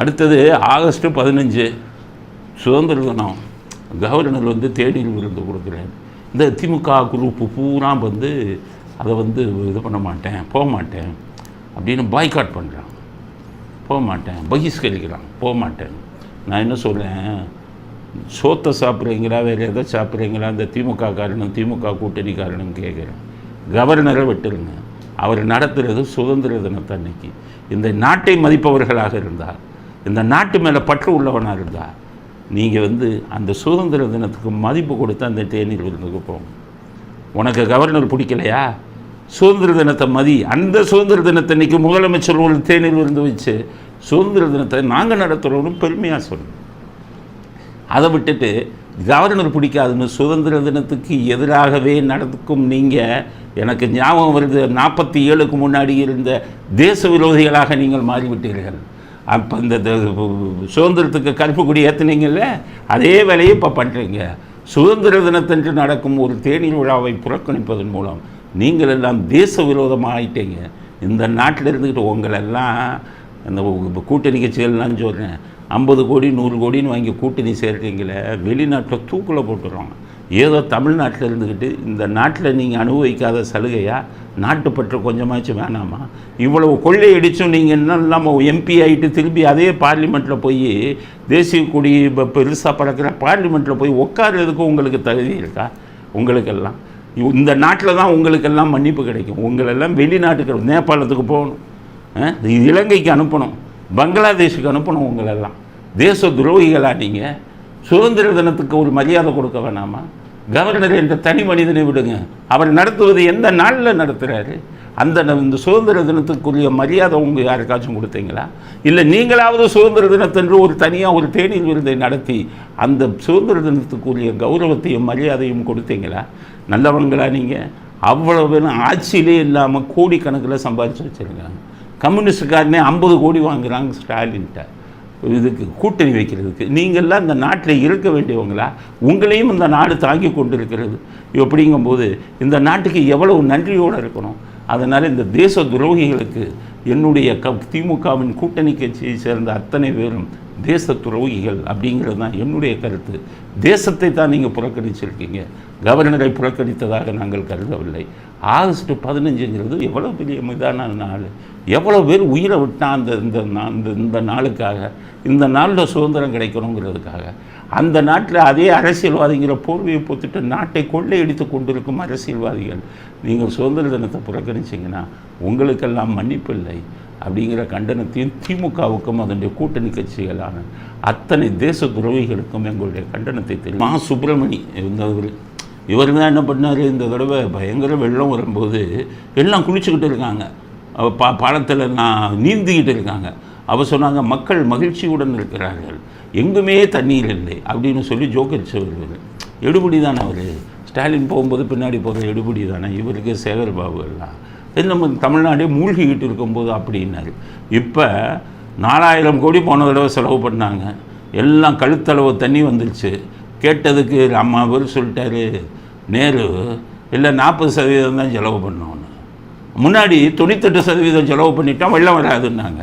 அடுத்தது ஆகஸ்ட்டு பதினஞ்சு. சுதந்திர தினம் கவர்னர் வந்து தேநீர் விருந்து கொடுக்குறேன். இந்த திமுக குரூப்பு பூரா வந்து அதை வந்து இது பண்ண மாட்டேன் போக மாட்டேன் அப்படின்னு பாய்காட் பண்ணுறான் போக மாட்டேன் பகிஷ்கரிக்கிறான் போக மாட்டேன். நான் என்ன சொல்கிறேன் சோத்தை சாப்பிட்றீங்களா வேறு எதை சாப்பிட்றீங்களா? இந்த திமுக காரணம் திமுக கூட்டணி காரணம் கேட்குறேன் கவர்னரை விட்டுருங்க. அவர் நடத்துகிறது சுதந்திர தினத்தை அன்னைக்கு. இந்த நாட்டை மதிப்பவர்களாக இருந்தார். இந்த நாட்டு மேலே பற்று உள்ளவனாக இருந்தார் நீங்கள் வந்து அந்த சுதந்திர தினத்துக்கு மதிப்பு கொடுத்து அந்த தேநீர் விருந்துக்கு போங்க. உனக்கு கவர்னர் பிடிக்கலையா? சுதந்திர தினத்தை மதி. அந்த சுதந்திர தினத்தை இன்றைக்கி முதலமைச்சர் ஒரு தேநீர் விருந்து வச்சு சுதந்திர தினத்தை நாங்கள் நடத்துகிறோம்னு பெருமையாக சொல்லணும் அதை விட்டுட்டு கவர்னர் பிடிக்காதுன்னு சுதந்திர தினத்துக்கு எதிராகவே நடக்கும் நீங்கள் எனக்கு ஞாபகம் வருது நாற்பத்தி ஏழுக்கு முன்னாடி இருந்த தேச விரோதிகளாக நீங்கள் மாறிவிட்டீர்கள். அப்போ இந்த த- சுதந்திரத்துக்கு கருப்பு கொடி ஏற்றுனீங்கல்ல அதே வேலையை இப்போ பண்ணுறீங்க சுதந்திர தினத்தன்று நடக்கும் ஒரு தேநீர் விழாவை புறக்கணிப்பதன் மூலம் நீங்கள் எல்லாம் தேச விரோதமாக ஆயிட்டீங்க. இந்த நாட்டில் இருந்துக்கிட்டு உங்களெல்லாம் இந்த கூட்டணி கட்சிகள்லாம் சொல்கிறேன் ஐம்பது கோடி நூறு கோடின்னு வாங்கி கூட்டணி சேர்க்கீங்களே வெளிநாட்டில் தூக்கில் போட்டுருவாங்க ஏதோ தமிழ்நாட்டில் இருந்துக்கிட்டு இந்த நாட்டில் நீங்கள் அனுபவிக்காத சலுகையாக நாட்டுப்பற்று கொஞ்சமாச்சும் வேணாமா? இவ்வளவு கொள்ளையடிச்சும் நீங்கள் என்ன இல்லாமல் எம்பி ஆகிட்டு திரும்பி அதே பார்லிமெண்ட்டில் போய் தேசிய கொடி இப்போ பெருசாக பறக்கிற பார்லிமெண்ட்டில் போய் உட்கார்றதுக்கு உங்களுக்கு தகுதி இருக்கா? உங்களுக்கெல்லாம். இந்த நாட்டில் தான் உங்களுக்கெல்லாம் மன்னிப்பு கிடைக்கும். உங்களெல்லாம் வெளிநாட்டுக்கு நேபாளத்துக்கு போகணும். இலங்கைக்கு அனுப்பணும். பங்களாதேஷுக்கு அனுப்பணும் உங்களெல்லாம். தேச துரோகிகளாக நீங்கள் சுதந்திர தினத்துக்கு ஒரு மரியாதை கொடுக்க வேணாமா? கவர்னர் என்ற தனி மனிதனை விடுங்க. அவர் நடத்துவது எந்த நாளில் நடத்துகிறாரு அந்த இந்த சுதந்திர தினத்துக்குரிய மரியாதை உங்கள் யாருக்காச்சும் கொடுத்தீங்களா? இல்லை நீங்களாவது சுதந்திர தினத்தன்று ஒரு தனியாக ஒரு தேநீர் விருதை நடத்தி அந்த சுதந்திர தினத்துக்குரிய கௌரவத்தையும் மரியாதையும் கொடுத்தீங்களா? நல்லவங்களா நீங்கள் அவ்வளவு பேரும் ஆட்சியிலே இல்லாமல் கோடிக்கணக்கில் சம்பாதிச்சு வச்சுருக்காங்க கம்யூனிஸ்டுக்காரனே ஐம்பது கோடி வாங்குகிறாங்க ஸ்டாலின்கிட்ட. இதுக்கு கூட்டணி வைக்கிறதுக்கு. நீங்கள்லாம் இந்த நாட்டில் இருக்க வேண்டியவங்களா? உங்களையும் இந்த நாடு தாங்கி கொண்டு இருக்கிறது அப்படிங்கும்போது இந்த நாட்டுக்கு எவ்வளவு நன்றியோடு இருக்கணும். அதனால் இந்த தேச துரோகிகளுக்கு என்னுடைய க திமுகவின் கூட்டணி கட்சியை சேர்ந்த அத்தனை பேரும் தேச துரோகிகள் அப்படிங்கிறது தான் என்னுடைய கருத்து. தேசத்தை தான் நீங்கள் புறக்கணிச்சிருக்கீங்க. கவர்னரை புறக்கணித்ததாக நாங்கள் கருதவில்லை. ஆகஸ்ட் பதினஞ்சுங்கிறது எவ்வளோ பெரிய மீதான நாள். எவ்வளோ பேர் உயிரை விட்டான் அந்த இந்த நா- இந்த இந்த நாளுக்காக இந்த நாளில் சுதந்திரம் கிடைக்கணுங்கிறதுக்காக அந்த நாட்டில் அதே அரசியல்வாதிங்கிற போர்வையை போத்துட்டு நாட்டை கொள்ளையடித்து கொண்டிருக்கும் அரசியல்வாதிகள் நீங்கள் சுதந்திர தினத்தை புறக்கணிச்சிங்கன்னா உங்களுக்கெல்லாம் மன்னிப்பு இல்லை அப்படிங்கிற கண்டனத்தையும் திமுகவுக்கும் அதனுடைய கூட்டணி கட்சிகளான அத்தனை தேச துறவிகளுக்கும் எங்களுடைய கண்டனத்தை தெரியும் மா சுப்பிரமணி இருந்தவர் இவர் தான் என்ன பண்ணார்? இந்த தடவை பயங்கர வெள்ளம் வரும்போது எல்லாம் குளிச்சுக்கிட்டு இருக்காங்க. பா பாலத்தில் நான் நீந்திக்கிட்டு இருக்காங்க. அவ சொன்னாங்க மக்கள் மகிழ்ச்சியுடன் இருக்கிறார்கள். எங்குமே தண்ணீர் இல்லை அப்படின்னு சொல்லி ஜோக்கரிச்சு வருவார் எடுபடி தானே அவர்? ஸ்டாலின் போகும்போது பின்னாடி போகிற எடுபடி தானே? இவருக்கு சேகர் பாபு எல்லாம் இது நம்ம தமிழ்நாடே மூழ்கிக்கிட்டு இருக்கும்போது அப்படின்னாரு இப்போ நாலாயிரம் கோடி போன தடவை செலவு பண்ணாங்க. எல்லாம் கழுத்தளவு தண்ணி வந்துருச்சு. கேட்டதுக்கு அம்மா அவர் சொல்லிட்டாரு நேரு இல்லை நாற்பது சதவீதம் தான் செலவு பண்ணோன்னு முன்னாடி தொண்ணூத்தெட்டு சதவீதம் செலவு பண்ணிட்டோம் வெள்ளம் வராதுன்னாங்க.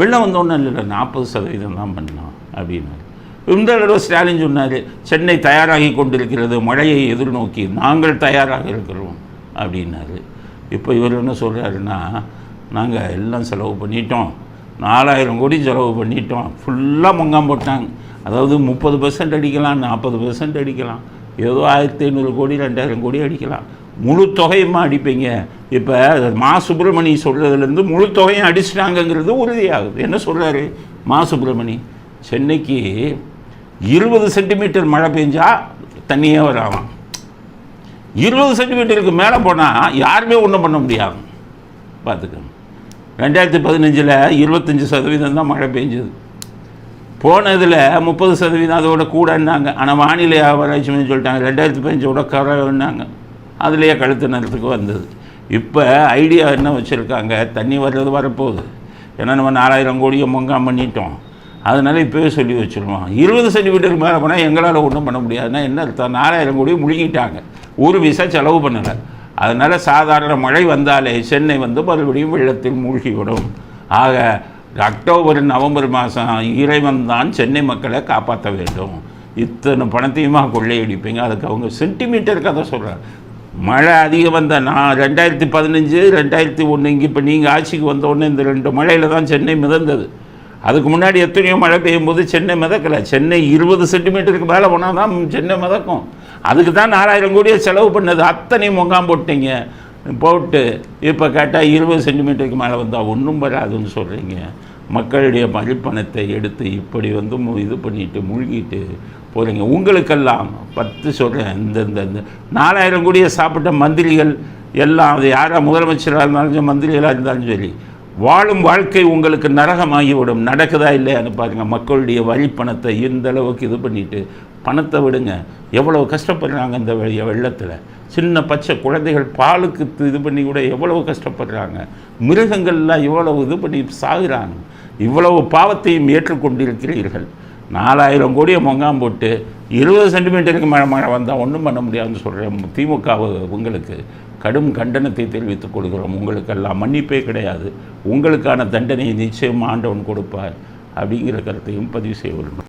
வெள்ளம் வந்தோன்னே இல்லை நாற்பது சதவீதம் தான் பண்ணோம் அப்படின்னாரு. இந்த தடவை ஸ்டாலின் சொன்னார் சென்னை தயாராகி கொண்டிருக்கிறது மழையை எதிர்நோக்கி நாங்கள் தயாராக இருக்கிறோம் அப்படின்னாரு. இப்போ இவர் என்ன சொல்கிறாருன்னா நாங்கள் எல்லாம் செலவு பண்ணிட்டோம் நாலாயிரம் கோடி செலவு பண்ணிட்டோம் ஃபுல்லாக மங்காம் போட்டாங்க. அதாவது முப்பது பெர்சன்ட் அடிக்கலாம் நாற்பது பெர்சன்ட் அடிக்கலாம். ஏதோ ஆயிரத்தி ஐநூறு கோடி ரெண்டாயிரம் கோடி அடிக்கலாம். முழு தொகையுமா அடிப்பீங்க? இப்போ மா சுப்பிரமணி சொல்கிறதுலேருந்து முழு தொகையும் அடிச்சிட்டாங்கங்கிறது உறுதியாகுது. என்ன சொல்கிறாரு மா சுப்பிரமணி? சென்னைக்கு இருபது சென்டிமீட்டர் மழை பெஞ்சால் தண்ணியே வராமாம் இருபது சென்டிமீட்டருக்கு மேலே போனால் யாருமே ஒன்றும் பண்ண முடியாது. பார்த்துக்கோங்க. ரெண்டாயிரத்தி பதினஞ்சில் இருபத்தஞ்சி சதவீதம் தான் மழை பெஞ்சது. போனதில் முப்பது சதவீதம் அதோட கூடன்னாங்க ஆனால் வானிலை ஆராய்ச்சின்னு சொல்லிட்டாங்க. ரெண்டாயிரத்தி பதினஞ்சோட குறைவுன்னாங்க அதுலேயே கழுத்து நேரத்துக்கு வந்தது. இப்போ ஐடியா என்ன வச்சுருக்காங்க? தண்ணி வர்றது வரப்போகுது. ஏன்னா நம்ம நாலாயிரம் கோடியை மொங்காம் பண்ணிட்டோம். அதனால் இப்போவே சொல்லி வச்சுருவோம். இருபது சென்டிமீட்டருக்கு மேலே போனால் எங்களால் ஒன்றும் பண்ண முடியாதுன்னா என்ன அர்த்தம்? நாலாயிரம் கோடி முழுங்கிட்டாங்க. ஒரு விசா செலவு பண்ணலை. அதனால் சாதாரண மழை வந்தாலே சென்னை வந்து மறுபடியும் வெள்ளத்தில் மூழ்கிவிடும் ஆக அக்டோபர் நவம்பர் மாதம் இறைவன் தான் சென்னை மக்களை காப்பாற்ற வேண்டும். இத்தனை பணத்தையுமா கொள்ளையடிப்பீங்க? அதுக்கு அவங்க சென்டிமீட்டர் கதை சொல்கிறாங்க மழை அதிகம் வந்த நான் ரெண்டாயிரத்தி பதினஞ்சு ரெண்டாயிரத்தி ஒன்று இங்கே இப்போ நீங்கள் ஆட்சிக்கு வந்தோடனே இந்த ரெண்டு மழையில் தான் சென்னை மிதந்தது. அதுக்கு முன்னாடி எத்தனையோ மழை பெய்யும் போது சென்னை மிதக்கலை. சென்னை இருபது சென்டிமீட்டருக்கு மேலே போனால் தான் சென்னை மிதக்கும். அதுக்கு தான் நாலாயிரம் கோடியை செலவு பண்ணது. அத்தனையும் முகாம் போட்டீங்க. போட்டு இப்போ கேட்டால் இருபது சென்டிமீட்டருக்கு மேலே வந்தால் ஒன்றும் வராதுன்னு சொல்கிறீங்க மக்களுடைய மதிப்பணத்தை எடுத்து இப்படி வந்து இது பண்ணிட்டு மூழ்கிட்டு போகிறீங்க உங்களுக்கெல்லாம் பத்து சொல்கிறேன் இந்த இந்த இந்த நாலாயிரம் கோடியை சாப்பிட்ட மந்திரிகள் எல்லாம் அது யாராக முதலமைச்சராக இருந்தாலும் சரி, மந்திரிகளாக இருந்தாலும் சரி வாழும் வாழ்க்கை உங்களுக்கு நரகமாகிவிடும். நடக்குதா இல்லையான்னு பாருங்கள் மக்களுடைய வரி பணத்தை இந்த அளவுக்கு இது பண்ணிவிட்டு பணத்தை விடுங்க. எவ்வளவு கஷ்டப்படுறாங்க இந்த வெள்ளத்தில். சின்ன பச்சை குழந்தைகள் பாலுக்கு இது பண்ணி கூட எவ்வளவு கஷ்டப்படுறாங்க. மிருகங்கள்லாம் இவ்வளவு இது பண்ணி சாகுறாங்க. இவ்வளவு பாவத்தையும் ஏற்றுக்கொண்டிருக்கிறீர்கள். நாலாயிரம் கோடியை மொங்காம் போட்டு இருபது சென்டிமீட்டருக்கு மழை மழை வந்தால் ஒன்றும் பண்ண முடியாதுன்னு சொல்கிறேன் திமுக உங்களுக்கு கடும் கண்டனத்தை தெரிவித்துக் கொள்கிறோம். உங்களுக்கெல்லாம் மன்னிப்பே கிடையாது. உங்களுக்கான தண்டனையை நிச்சயம் ஆண்டவன் கொடுப்பார். அப்படிங்கிற கருத்தையும் பதிவு செய்ய வேண்டும்